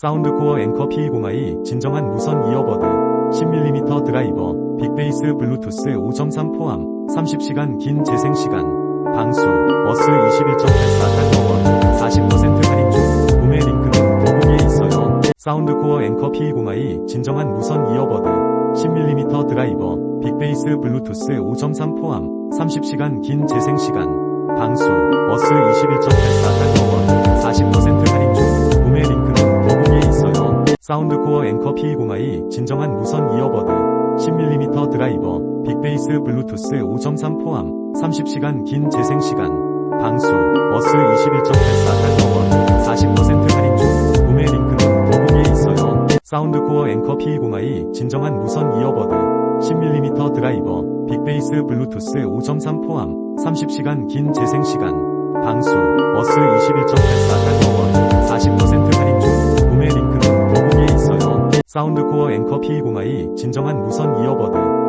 사운드코어 앵커 P202 진정한 무선 이어버드. 10mm 드라이버 빅베이스 블루투스 5.3 포함 30시간 긴 재생시간. 방수 어스 21.84달러원 40% 할인 중. 구매 링크는 더보기에 있어요. 사운드코어 앵커 P202 진정한 무선 이어버드. 10mm 드라이버 빅베이스 블루투스 5.3 포함 30시간 긴 재생시간. 방수 어스 21.84 사운드코어 앵커 P202 진정한 무선 이어버드. 10mm 드라이버 빅베이스 블루투스 5.3 포함 30시간 긴 재생시간. 방수 어스 21.84달러원 40% 할인 중. 구매 링크는 더보기에 있어요. 사운드코어 앵커 P202 진정한 무선 이어버드. 10mm 드라이버 빅베이스 블루투스 5.3 포함 30시간 긴 재생시간. 방수 어스 21.84 사운드코어 앵커 P202 진정한 무선 이어버드